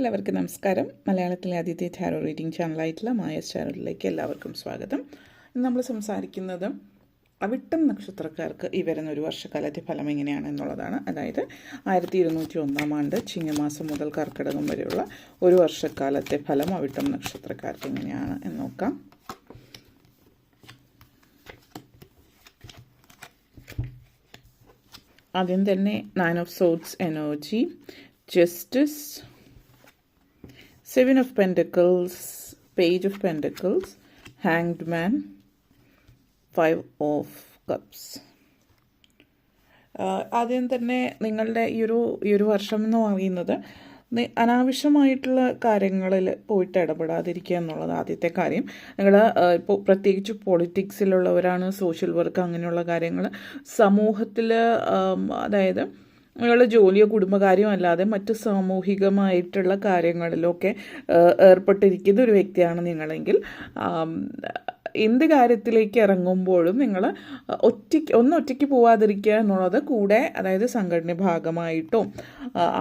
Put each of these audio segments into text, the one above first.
എല്ലാവർക്കും നമസ്കാരം. മലയാളത്തിലെ ആദ്യത്തെ ടാരോ റീഡിംഗ് ചാനലായിട്ടുള്ള മായസ് ചാനലിലേക്ക് എല്ലാവർക്കും സ്വാഗതം. ഇന്ന് നമ്മൾ സംസാരിക്കുന്നത് അവിട്ടം നക്ഷത്രക്കാർക്ക് ഈ വരുന്ന ഒരു വർഷക്കാലത്തെ ഫലം എങ്ങനെയാണ് എന്നുള്ളതാണ്. അതായത് ആയിരത്തി ഇരുന്നൂറ്റി ഒന്നാം ആണ്ട് ചിങ്ങമാസം മുതൽ കർക്കിടകം വരെയുള്ള ഒരു വർഷക്കാലത്തെ ഫലം അവിട്ടം നക്ഷത്രക്കാർക്ക് എങ്ങനെയാണ് എന്ന് നോക്കാം. ആദ്യം തന്നെ nine of swords energy justice seven of pentacles page of pentacles hanged man five of cups ആദ്യം തന്നെ നിങ്ങളുടെ ഈ ഒരു ഈ ഒരു വർഷം എന്ന് പറയുന്നത് അനാവശ്യമായിട്ടുള്ള കാര്യങ്ങളിൽ പോയിട്ട് ഇടപെടാതിരിക്കുക എന്നുള്ളത് ആദ്യത്തെ കാര്യം. നിങ്ങൾ ഇപ്പോൾ പ്രത്യേകിച്ച് പൊളിറ്റിക്സിലുള്ളവരാണ് സോഷ്യൽ വർക്ക് അങ്ങനെയുള്ള കാര്യങ്ങൾ സമൂഹത്തിൽ അതായത് നിങ്ങളുടെ ജോലിയോ കുടുംബകാര്യമോ അല്ലാതെ മറ്റ് സാമൂഹികമായിട്ടുള്ള കാര്യങ്ങളിലൊക്കെ ഏർപ്പെട്ടിരിക്കുന്ന ഒരു വ്യക്തിയാണ് നിങ്ങളെങ്കിൽ എന്ത് കാര്യത്തിലേക്ക് ഇറങ്ങുമ്പോഴും നിങ്ങൾ ഒറ്റയ്ക്ക് ഒന്ന് ഒറ്റയ്ക്ക് പോവാതിരിക്കുക എന്നുള്ളത് കൂടെ അതായത് സംഘടന ഭാഗമായിട്ടോ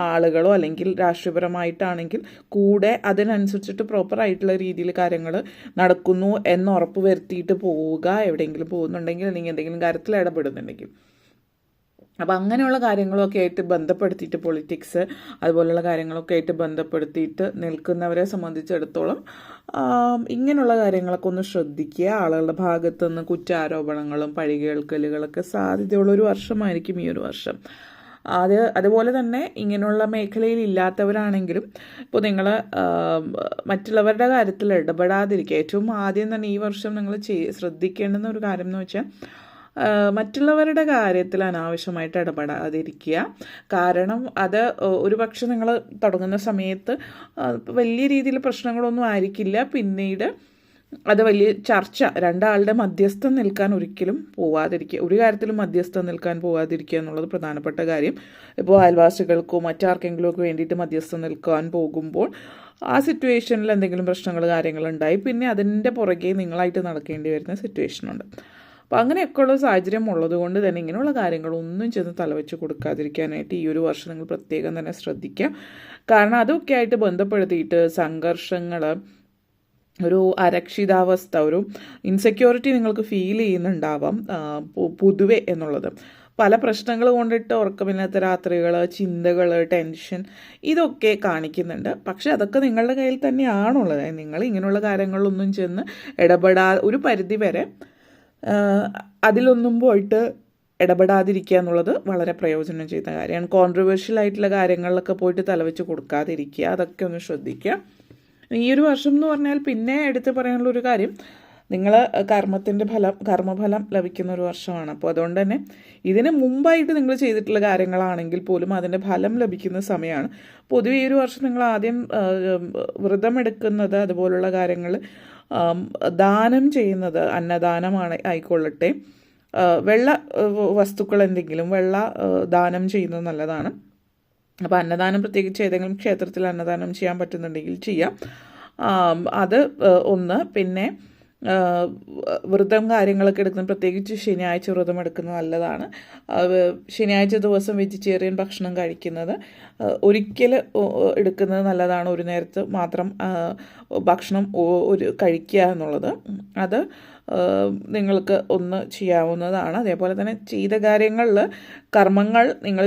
ആളുകളോ അല്ലെങ്കിൽ രാഷ്ട്രീയപരമായിട്ടാണെങ്കിൽ കൂടെ അതിനനുസരിച്ചിട്ട് പ്രോപ്പറായിട്ടുള്ള രീതിയിൽ കാര്യങ്ങൾ നടക്കുന്നു എന്ന് ഉറപ്പ് വരുത്തിയിട്ട് പോവുക എവിടെയെങ്കിലും പോകുന്നുണ്ടെങ്കിൽ അല്ലെങ്കിൽ എന്തെങ്കിലും കാര്യത്തിൽ ഇടപെടുന്നുണ്ടെങ്കിൽ. അപ്പോൾ അങ്ങനെയുള്ള കാര്യങ്ങളൊക്കെ ആയിട്ട് ബന്ധപ്പെടുത്തിയിട്ട് പൊളിറ്റിക്സ് അതുപോലെയുള്ള കാര്യങ്ങളൊക്കെ ആയിട്ട് ബന്ധപ്പെടുത്തിയിട്ട് നിൽക്കുന്നവരെ സംബന്ധിച്ചിടത്തോളം ഇങ്ങനെയുള്ള കാര്യങ്ങളൊക്കെ ഒന്ന് ശ്രദ്ധിക്കുക. ആളുകളുടെ ഭാഗത്തു നിന്ന് കുറ്റാരോപണങ്ങളും പഴികേൾക്കലുകളൊക്കെ സാധ്യതയുള്ള ഒരു വർഷമായിരിക്കും ഈ ഒരു വർഷം. അത് അതുപോലെ തന്നെ ഇങ്ങനെയുള്ള മേഖലയിൽ ഇല്ലാത്തവരാണെങ്കിലും ഇപ്പോൾ നിങ്ങൾ മറ്റുള്ളവരുടെ കാര്യത്തിൽ ഇടപെടാതിരിക്കുക. ഏറ്റവും ആദ്യം തന്നെ ഈ വർഷം നിങ്ങൾ ശ്രദ്ധിക്കേണ്ടുന്ന ഒരു കാര്യം എന്ന് വെച്ചാൽ മറ്റുള്ളവരുടെ കാര്യത്തിൽ അനാവശ്യമായിട്ട് ഇടപെടാതിരിക്കുക. കാരണം അത് ഒരു പക്ഷെ നിങ്ങൾ തുടങ്ങുന്ന സമയത്ത് വലിയ രീതിയിൽ പ്രശ്നങ്ങളൊന്നും ആയിരിക്കില്ല. പിന്നീട് അത് വലിയ ചർച്ച രണ്ടാളുടെ മധ്യസ്ഥം നിൽക്കാൻ ഒരിക്കലും പോവാതിരിക്കുക ഒരു കാര്യത്തിലും മധ്യസ്ഥം നിൽക്കാൻ പോവാതിരിക്കുക എന്നുള്ളത് പ്രധാനപ്പെട്ട കാര്യം. ഇപ്പോൾ അയൽവാസികൾക്കോ മറ്റാർക്കെങ്കിലും ഒക്കെ വേണ്ടിയിട്ട് മധ്യസ്ഥം നിൽക്കാൻ പോകുമ്പോൾ ആ സിറ്റുവേഷനിൽ എന്തെങ്കിലും പ്രശ്നങ്ങൾ കാര്യങ്ങളുണ്ടായി പിന്നെ അതിന്റെ പുറകെ നിങ്ങളായിട്ട് നടക്കേണ്ടി വരുന്ന സിറ്റുവേഷനുണ്ട്. അപ്പോൾ അങ്ങനെയൊക്കെയുള്ള സാഹചര്യം ഉള്ളതുകൊണ്ട് തന്നെ ഇങ്ങനെയുള്ള കാര്യങ്ങളൊന്നും ചെന്ന് തലവെച്ച് കൊടുക്കാതിരിക്കാനായിട്ട് ഈ ഒരു വർഷം നിങ്ങൾ പ്രത്യേകം തന്നെ ശ്രദ്ധിക്കുക. കാരണം അതൊക്കെ ആയിട്ട് ബന്ധപ്പെടുത്തിയിട്ട് സംഘർഷങ്ങൾ ഒരു അരക്ഷിതാവസ്ഥ ഒരു ഇൻസെക്യൂരിറ്റി നിങ്ങൾക്ക് ഫീൽ ചെയ്യുന്നുണ്ടാവാം പൊതുവെ എന്നുള്ളത്. പല പ്രശ്നങ്ങൾ കൊണ്ടിട്ട് ഉറക്കമില്ലാത്ത രാത്രികൾ ചിന്തകൾ ടെൻഷൻ ഇതൊക്കെ കാണിക്കുന്നുണ്ട്. പക്ഷേ അതൊക്കെ നിങ്ങളുടെ കയ്യിൽ തന്നെയാണുള്ളത്. നിങ്ങൾ ഇങ്ങനെയുള്ള കാര്യങ്ങളിലൊന്നും ചെന്ന് ഇടപെടാ ഒരു പരിധി വരെ അതിലൊന്നും പോയിട്ട് ഇടപെടാതിരിക്കുക എന്നുള്ളത് വളരെ പ്രയോജനം ചെയ്യുന്ന കാര്യമാണ്. കോൺട്രവേഴ്ഷ്യൽ ആയിട്ടുള്ള കാര്യങ്ങളിലൊക്കെ പോയിട്ട് തലവെച്ച് കൊടുക്കാതിരിക്കുക അതൊക്കെ ഒന്ന് ശ്രദ്ധിക്കുക. ഈ ഒരു വർഷം എന്ന് പറഞ്ഞാൽ പിന്നെ എടുത്തു പറയാനുള്ള ഒരു കാര്യം നിങ്ങൾ കർമ്മത്തിന്റെ ഫലം കർമ്മഫലം ലഭിക്കുന്ന ഒരു വർഷമാണ്. അപ്പോൾ അതുകൊണ്ട് തന്നെ ഇതിന് മുമ്പായിട്ട് നിങ്ങൾ ചെയ്തിട്ടുള്ള കാര്യങ്ങളാണെങ്കിൽ പോലും അതിന്റെ ഫലം ലഭിക്കുന്ന സമയമാണ്. പൊതുവെ ഈ ഒരു വർഷം നിങ്ങൾ ആദ്യം വ്രതമെടുക്കുന്നത് അതുപോലുള്ള കാര്യങ്ങൾ ദാനം ചെയ്യുന്നത് അന്നദാനമാണ് ആയിക്കൊള്ളട്ടെ. വെള്ള വസ്തുക്കൾ എന്തെങ്കിലും വെള്ള ദാനം ചെയ്യുന്നത് നല്ലതാണ്. അപ്പോൾ അന്നദാനം പ്രത്യേകിച്ച് ഏതെങ്കിലും ക്ഷേത്രത്തിൽ അന്നദാനം ചെയ്യാൻ പറ്റുന്നുണ്ടെങ്കിൽ ചെയ്യാം. അത് ഒന്ന്. പിന്നെ വ്രതം കാര്യങ്ങളൊക്കെ എടുക്കുന്ന പ്രത്യേകിച്ച് ശനിയാഴ്ച വ്രതം എടുക്കുന്നത് നല്ലതാണ്. ശനിയാഴ്ച ദിവസം വെജിറ്റേറിയൻ ഭക്ഷണം കഴിക്കുന്നത് ഒരിക്കൽ എടുക്കുന്നത് നല്ലതാണ്. ഒരു നേരത്ത് മാത്രം ഭക്ഷണം ഒരു കഴിക്കുക എന്നുള്ളത്. അത് നിങ്ങൾക്ക് ഒന്ന് ചെയ്യാവുന്നതാണ്. അതേപോലെ തന്നെ ചെയ്ത കാര്യങ്ങളിൽ കർമ്മങ്ങൾ നിങ്ങൾ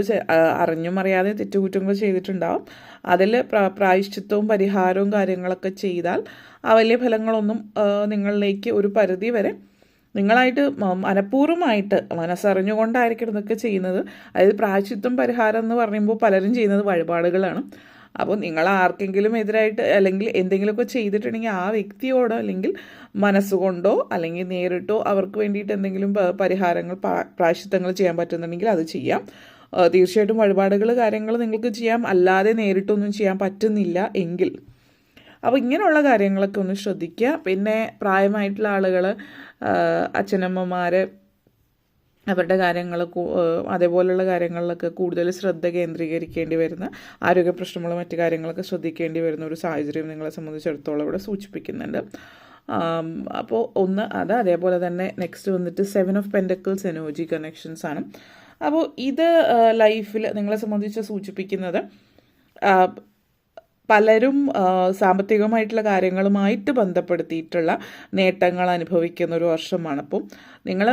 അറിഞ്ഞും അറിയാതെ തെറ്റുകുറ്റങ്ങൾ ചെയ്തിട്ടുണ്ടാവും. അതിൽ പ്രായശ്ചിത്വവും പരിഹാരവും കാര്യങ്ങളൊക്കെ ചെയ്താൽ ആ വലിയ ഫലങ്ങളൊന്നും നിങ്ങളിലേക്ക് ഒരു പരിധി വരെ നിങ്ങളായിട്ട് മനഃപൂർവമായിട്ട് മനസ്സറിഞ്ഞുകൊണ്ടായിരിക്കണം ഇതൊക്കെ ചെയ്യുന്നത്. അതായത് പ്രായച്ചിത്വം പരിഹാരം എന്ന് പറയുമ്പോൾ പലരും ചെയ്യുന്നത് വഴിപാടുകളാണ്. അപ്പോൾ നിങ്ങൾ ആർക്കെങ്കിലും എതിരായിട്ട് അല്ലെങ്കിൽ എന്തെങ്കിലുമൊക്കെ ചെയ്തിട്ടുണ്ടെങ്കിൽ ആ വ്യക്തിയോടോ അല്ലെങ്കിൽ മനസ്സുകൊണ്ടോ അല്ലെങ്കിൽ നേരിട്ടോ അവർക്ക് വേണ്ടിയിട്ട് എന്തെങ്കിലും പരിഹാരങ്ങൾ പ്രായശിത്തങ്ങൾ ചെയ്യാൻ പറ്റുന്നുണ്ടെങ്കിൽ അത് ചെയ്യാം. തീർച്ചയായിട്ടും വഴിപാടുകൾ കാര്യങ്ങൾ നിങ്ങൾക്ക് ചെയ്യാം. അല്ലാതെ നേരിട്ടൊന്നും ചെയ്യാൻ പറ്റുന്നില്ല എങ്കിൽ അപ്പോൾ ഇങ്ങനെയുള്ള കാര്യങ്ങളൊക്കെ ഒന്ന് ശ്രദ്ധിക്കുക. പിന്നെ പ്രായമായിട്ടുള്ള ആളുകൾ അച്ഛനമ്മമാർ അവരുടെ കാര്യങ്ങൾ അതേപോലെയുള്ള കാര്യങ്ങളിലൊക്കെ കൂടുതൽ ശ്രദ്ധ കേന്ദ്രീകരിക്കേണ്ടി വരുന്ന ആരോഗ്യ പ്രശ്നങ്ങളും മറ്റു കാര്യങ്ങളൊക്കെ ശ്രദ്ധിക്കേണ്ടി വരുന്ന ഒരു സാഹചര്യം നിങ്ങളെ സംബന്ധിച്ചിടത്തോളം ഇവിടെ സൂചിപ്പിക്കുന്നുണ്ട്. അപ്പോൾ ഒന്ന് അത് അതേപോലെ തന്നെ നെക്സ്റ്റ് വന്നിട്ട് seven of pentacles energy connections ആണ് അപ്പോൾ ഇത് ലൈഫിൽ നിങ്ങളെ സംബന്ധിച്ച് സൂചിപ്പിക്കുന്നത് പലരും സാമ്പത്തികമായിട്ടുള്ള കാര്യങ്ങളുമായിട്ട് ബന്ധപ്പെടുത്തിയിട്ടുള്ള നേട്ടങ്ങൾ അനുഭവിക്കുന്ന ഒരു വർഷമാണ്. അപ്പം നിങ്ങൾ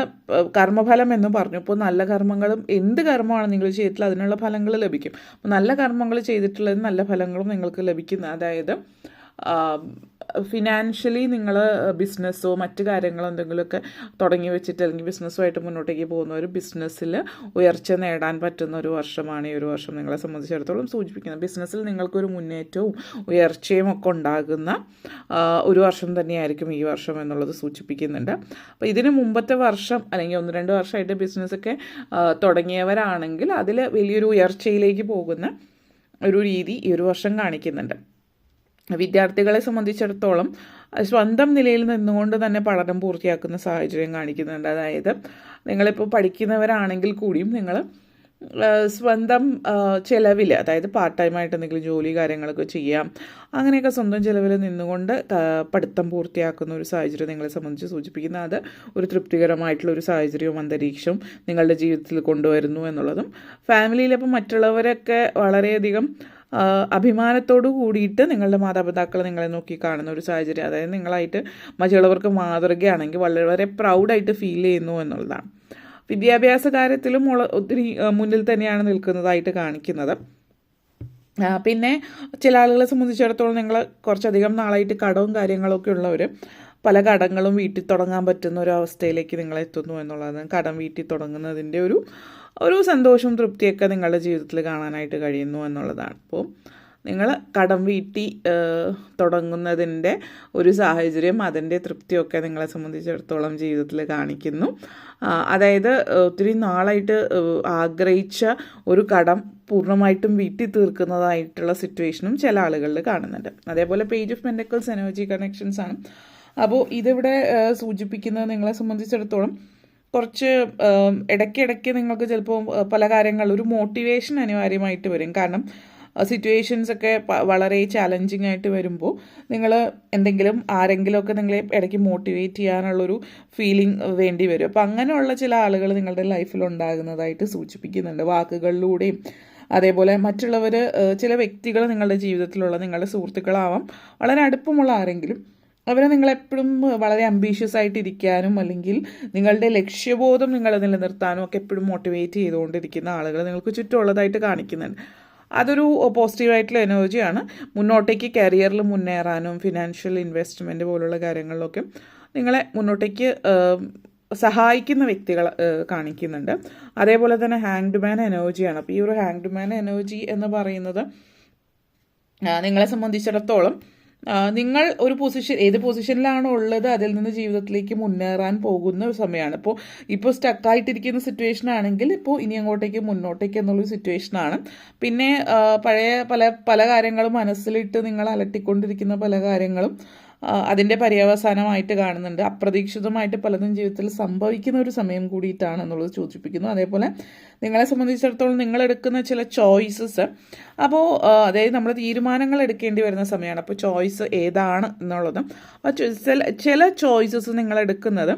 കർമ്മഫലം എന്ന് പറഞ്ഞു. ഇപ്പോൾ നല്ല കർമ്മങ്ങളും എന്ത് കർമ്മമാണ് നിങ്ങൾ ചെയ്തിട്ടുള്ളത് അതിനുള്ള ഫലങ്ങൾ ലഭിക്കും. നല്ല കർമ്മങ്ങൾ ചെയ്തിട്ടുള്ളത് നല്ല ഫലങ്ങളും നിങ്ങൾക്ക് ലഭിക്കുന്ന അതായത് ഫിനാൻഷ്യലി നിങ്ങൾ ബിസിനസ്സോ മറ്റു കാര്യങ്ങളോ എന്തെങ്കിലുമൊക്കെ തുടങ്ങി വെച്ചിട്ട് അല്ലെങ്കിൽ ബിസിനസ്സുമായിട്ട് മുന്നോട്ടേക്ക് പോകുന്ന ഒരു ബിസിനസ്സിൽ ഉയർച്ച നേടാൻ പറ്റുന്ന ഒരു വർഷമാണ് ഈ ഒരു വർഷം നിങ്ങളെ സംബന്ധിച്ചിടത്തോളം സൂചിപ്പിക്കുന്നത്. ബിസിനസ്സിൽ നിങ്ങൾക്കൊരു മുന്നേറ്റവും ഉയർച്ചയും ഒക്കെ ഉണ്ടാകുന്ന ഒരു വർഷം തന്നെയായിരിക്കും ഈ വർഷം എന്നുള്ളത് സൂചിപ്പിക്കുന്നുണ്ട്. അപ്പോൾ ഇതിന് മുമ്പത്തെ വർഷം അല്ലെങ്കിൽ ഒന്ന് രണ്ട് വർഷമായിട്ട് ബിസിനസ്സൊക്കെ തുടങ്ങിയവരാണെങ്കിൽ അതിൽ വലിയൊരു ഉയർച്ചയിലേക്ക് പോകുന്ന ഒരു രീതി ഈ ഒരു വർഷം കാണിക്കുന്നുണ്ട്. വിദ്യാർത്ഥികളെ സംബന്ധിച്ചിടത്തോളം സ്വന്തം നിലയിൽ നിന്നുകൊണ്ട് തന്നെ പഠനം പൂർത്തിയാക്കുന്ന സാഹചര്യം കാണിക്കുന്നുണ്ട്. അതായത് നിങ്ങളിപ്പോൾ പഠിക്കുന്നവരാണെങ്കിൽ കൂടിയും നിങ്ങൾ സ്വന്തം ചിലവിൽ അതായത് പാർട്ട് ടൈമായിട്ട് എന്തെങ്കിലും ജോലി കാര്യങ്ങളൊക്കെ ചെയ്യാം അങ്ങനെയൊക്കെ സ്വന്തം ചിലവിൽ നിന്നുകൊണ്ട് പഠിത്തം പൂർത്തിയാക്കുന്ന ഒരു സാഹചര്യം നിങ്ങളെ സംബന്ധിച്ച് സൂചിപ്പിക്കുന്ന. അത് ഒരു തൃപ്തികരമായിട്ടുള്ള ഒരു സാഹചര്യവും അന്തരീക്ഷവും നിങ്ങളുടെ ജീവിതത്തിൽ കൊണ്ടുവരുന്നു എന്നുള്ളതും. ഫാമിലിയിലിപ്പോൾ മറ്റുള്ളവരൊക്കെ വളരെയധികം അഭിമാനത്തോടു കൂടിയിട്ട് നിങ്ങളുടെ മാതാപിതാക്കൾ നിങ്ങളെ നോക്കി കാണുന്ന ഒരു സാഹചര്യം. അതായത് നിങ്ങളായിട്ട് മറ്റുള്ളവർക്ക് മാതൃകയാണെങ്കിൽ വളരെ പ്രൗഡായിട്ട് ഫീൽ ചെയ്യുന്നു എന്നുള്ളതാണ്. വിദ്യാഭ്യാസ കാര്യത്തിലും ഒത്തിരി മുന്നിൽ തന്നെയാണ് നിൽക്കുന്നതായിട്ട് കാണിക്കുന്നത്. പിന്നെ ചില ആളുകളെ സംബന്ധിച്ചിടത്തോളം നിങ്ങൾ കുറച്ചധികം നാളായിട്ട് കടവും കാര്യങ്ങളൊക്കെ ഉള്ളവർ പല കടങ്ങളും വീട്ടിൽ തുടങ്ങാൻ പറ്റുന്ന ഒരു അവസ്ഥയിലേക്ക് നിങ്ങൾ എത്തുന്നു എന്നുള്ളതാണ്. കടം വീട്ടിൽ തുടങ്ങുന്നതിന്റെ ഒരു ഒരു സന്തോഷവും തൃപ്തിയൊക്കെ നിങ്ങളുടെ ജീവിതത്തിൽ കാണാനായിട്ട് കഴിയുന്നു എന്നുള്ളതാണ്. അപ്പോൾ നിങ്ങൾ കടം വീട്ടി തുടങ്ങുന്നതിന്റെ ഒരു സാഹചര്യം അതിന്റെ തൃപ്തിയൊക്കെ നിങ്ങളെ സംബന്ധിച്ചിടത്തോളം ജീവിതത്തിൽ കാണിക്കുന്നു. അതായത് ഒത്തിരി നാളായിട്ട് ആഗ്രഹിച്ച ഒരു കടം പൂർണമായിട്ടും വീട്ടി തീർക്കുന്നതായിട്ടുള്ള സിറ്റുവേഷനും ചില ആളുകളിൽ കാണുന്നുണ്ട്. അതേപോലെ page of pentacles energy connections ആണ്. അപ്പോൾ ഇതിവിടെ സൂചിപ്പിക്കുന്നത് നിങ്ങളെ സംബന്ധിച്ചിടത്തോളം കുറച്ച് ഇടയ്ക്കിടയ്ക്ക് നിങ്ങൾക്ക് ചിലപ്പോൾ പല കാര്യങ്ങൾ ഒരു മോട്ടിവേഷൻ അനിവാര്യമായിട്ട് വരും. കാരണം സിറ്റുവേഷൻസ് ഒക്കെ വളരെ ചാലഞ്ചിങ് ആയിട്ട് വരുമ്പോൾ നിങ്ങൾ എന്തെങ്കിലും ആരെങ്കിലുമൊക്കെ നിങ്ങളെ ഇടയ്ക്ക് മോട്ടിവേറ്റ് ചെയ്യാനുള്ളൊരു ഫീലിംഗ് വേണ്ടി വരും. അപ്പോൾ അങ്ങനെയുള്ള ചില ആളുകൾ നിങ്ങളുടെ ലൈഫിൽ ഉണ്ടാകുന്നതായിട്ട് സൂചിപ്പിക്കുന്നുണ്ട്. വാക്കുകളിലൂടെയും അതേപോലെ മറ്റുള്ളവർ ചില വ്യക്തികൾ നിങ്ങളുടെ ജീവിതത്തിലുള്ള നിങ്ങളുടെ സുഹൃത്തുക്കളാവാം വളരെ അടുപ്പമുള്ള ആരെങ്കിലും അവരെ നിങ്ങളെപ്പോഴും വളരെ അംബീഷ്യസ് ആയിട്ടിരിക്കാനും അല്ലെങ്കിൽ നിങ്ങളുടെ ലക്ഷ്യബോധം നിങ്ങൾ നിലനിർത്താനും ഒക്കെ എപ്പോഴും മോട്ടിവേറ്റ് ചെയ്തുകൊണ്ടിരിക്കുന്ന ആളുകൾ നിങ്ങൾക്ക് ചുറ്റുമുള്ളതായിട്ട് കാണിക്കുന്നുണ്ട്. അതൊരു പോസിറ്റീവായിട്ടുള്ള എനർജിയാണ് മുന്നോട്ടേക്ക് കരിയറിൽ മുന്നേറാനും ഫിനാൻഷ്യൽ ഇൻവെസ്റ്റ്മെന്റ് പോലുള്ള കാര്യങ്ങളിലൊക്കെ നിങ്ങളെ മുന്നോട്ടേക്ക് സഹായിക്കുന്ന വ്യക്തികൾ കാണിക്കുന്നുണ്ട്. അതേപോലെ തന്നെ ഹാങ്ഡ് മാൻ എനർജിയാണ് അപ്പോൾ ഈ ഒരു ഹാങ്ഡ് മാൻ എനർജി എന്ന് പറയുന്നത് നിങ്ങളെ സംബന്ധിച്ചിടത്തോളം നിങ്ങൾ ഒരു പൊസിഷൻ ഏത് പൊസിഷനിലാണോ ഉള്ളത് അതിൽ നിന്ന് ജീവിതത്തിലേക്ക് മുന്നേറാൻ പോകുന്ന സമയമാണ്. ഇപ്പോൾ ഇപ്പോൾ സ്റ്റക്കായിട്ടിരിക്കുന്ന സിറ്റുവേഷൻ ആണെങ്കിൽ ഇപ്പോൾ ഇനി അങ്ങോട്ടേക്ക് മുന്നോട്ടേക്ക് എന്നുള്ളൊരു സിറ്റുവേഷനാണ് പിന്നെ പഴയ പല പല കാര്യങ്ങളും മനസ്സിലിട്ട് നിങ്ങൾ അലട്ടിക്കൊണ്ടിരിക്കുന്ന പല കാര്യങ്ങളും അതിന്റെ പര്യവസാനമായിട്ട് കാണുന്നുണ്ട്. അപ്രതീക്ഷിതമായിട്ട് പലതും ജീവിതത്തിൽ സംഭവിക്കുന്ന ഒരു സമയം കൂടിയിട്ടാണ് എന്നുള്ളത് സൂചിപ്പിക്കുന്നു. അതേപോലെ നിങ്ങളെ സംബന്ധിച്ചിടത്തോളം നിങ്ങൾ എടുക്കുന്ന ചില ചോയ്സസ് അപ്പോൾ അതായത് നമ്മൾ തീരുമാനങ്ങൾ എടുക്കേണ്ടി വരുന്ന സമയമാണ്. അപ്പോൾ ചോയ്സ് ഏതാണ് എന്നുള്ളതും ചില ചോയ്സസ് നിങ്ങൾ എടുക്കുന്നത്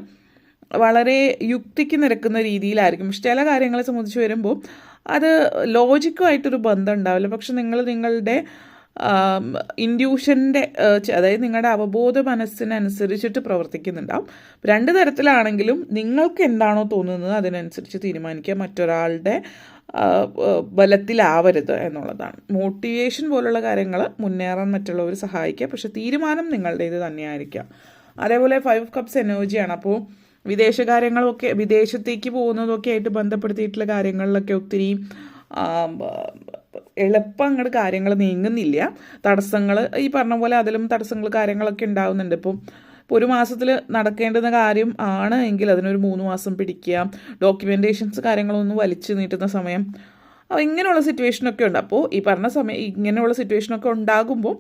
വളരെ യുക്തിക്ക് നിരക്കുന്ന രീതിയിലായിരിക്കും. പക്ഷെ ചില കാര്യങ്ങളെ സംബന്ധിച്ച് വരുമ്പോൾ അത് ലോജിക്കുമായിട്ടൊരു ബന്ധം ഉണ്ടാവില്ല. പക്ഷെ നിങ്ങൾ നിങ്ങളുടെ ഇൻഡ്യൂഷന്റെ അതായത് നിങ്ങളുടെ അവബോധ മനസ്സിനനുസരിച്ചിട്ട് പ്രവർത്തിക്കുന്നുണ്ടാവും. രണ്ട് തരത്തിലാണെങ്കിലും നിങ്ങൾക്ക് എന്താണോ തോന്നുന്നത് അതിനനുസരിച്ച് തീരുമാനിക്കുക. മറ്റൊരാളുടെ ബലത്തിലാവരുത് എന്നുള്ളതാണ്. മോട്ടിവേഷൻ പോലുള്ള കാര്യങ്ങൾ മുന്നേറാൻ മറ്റുള്ളവർ സഹായിക്കുക. പക്ഷെ തീരുമാനം നിങ്ങളുടേത് തന്നെയായിരിക്കാം. അതേപോലെ ഫൈവ് കപ്സ് എനർജിയാണ്. അപ്പോൾ വിദേശകാര്യങ്ങളൊക്കെ വിദേശത്തേക്ക് പോകുന്നതൊക്കെ ആയിട്ട് ബന്ധപ്പെടുത്തിയിട്ടുള്ള കാര്യങ്ങളിലൊക്കെ ഒത്തിരി എളുപ്പം അങ്ങോട്ട് കാര്യങ്ങൾ നീങ്ങുന്നില്ല. തടസ്സങ്ങൾ ഈ പറഞ്ഞ പോലെ അതിലും തടസ്സങ്ങൾ കാര്യങ്ങളൊക്കെ ഉണ്ടാവുന്നുണ്ട്. ഇപ്പം ഒരു മാസത്തിൽ നടക്കേണ്ടുന്ന കാര്യം ആണ് എങ്കിൽ അതിനൊരു മൂന്ന് മാസം പിടിക്കുക. ഡോക്യുമെന്റേഷൻസ് കാര്യങ്ങളൊന്നും വലിച്ചു നീട്ടുന്ന സമയം. അപ്പോൾ ഇങ്ങനെയുള്ള സിറ്റുവേഷനൊക്കെ ഉണ്ട്. അപ്പോൾ ഈ പറഞ്ഞ സമയം ഇങ്ങനെയുള്ള സിറ്റുവേഷനൊക്കെ ഉണ്ടാകുമ്പോൾ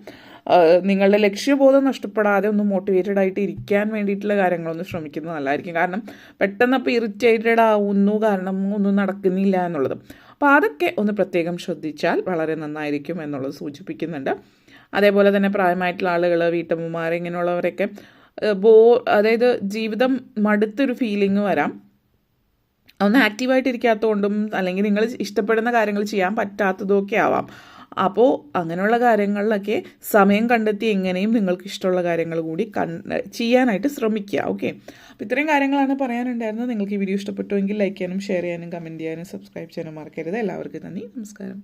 നിങ്ങളുടെ ലക്ഷ്യബോധം നഷ്ടപ്പെടാതെ ഒന്ന് മോട്ടിവേറ്റഡ് ആയിട്ട് ഇരിക്കാൻ വേണ്ടിയിട്ടുള്ള കാര്യങ്ങളൊന്ന് ശ്രമിക്കുന്നത് നല്ലതായിരിക്കും. കാരണം പെട്ടെന്ന് അപ്പോൾ ഇറിറ്റേറ്റഡ് ആവുന്നു. കാരണം ഒന്നും നടക്കുന്നില്ല എന്നുള്ളത്. അപ്പോൾ അതൊക്കെ ഒന്ന് പ്രത്യേകം ശ്രദ്ധിച്ചാൽ വളരെ നന്നായിരിക്കും എന്നുള്ളത് സൂചിപ്പിക്കുന്നുണ്ട്. അതേപോലെ തന്നെ പ്രായമായിട്ടുള്ള ആളുകൾ വീട്ടമ്മമാർ ഇങ്ങനെയുള്ളവരൊക്കെ ബോ അതായത് ജീവിതം മടുത്തൊരു ഫീലിംഗ് വരാം. ഒന്ന് ആക്റ്റീവായിട്ടിരിക്കാത്തതുകൊണ്ടും അല്ലെങ്കിൽ നിങ്ങൾ ഇഷ്ടപ്പെടുന്ന കാര്യങ്ങൾ ചെയ്യാൻ പറ്റാത്തതും ഒക്കെ ആവാം. അപ്പോൾ അങ്ങനെയുള്ള കാര്യങ്ങളിലൊക്കെ സമയം കണ്ടെത്തി എങ്ങനെയും നിങ്ങൾക്ക് ഇഷ്ടമുള്ള കാര്യങ്ങൾ കൂടി ചെയ്യാനായിട്ട് ശ്രമിക്കുക ഓക്കെ അപ്പോൾ ഇത്രയും കാര്യങ്ങളാണ് പറയാനുണ്ടായിരുന്നത്. നിങ്ങൾക്ക് ഈ വീഡിയോ ഇഷ്ടപ്പെട്ടുവെങ്കിൽ ലൈക്ക് ചെയ്യാനും ഷെയർ ചെയ്യാനും കമന്റ് ചെയ്യാനും സബ്സ്ക്രൈബ് ചെയ്യാനും മറക്കരുത്. എല്ലാവർക്കും നന്ദി. നമസ്കാരം.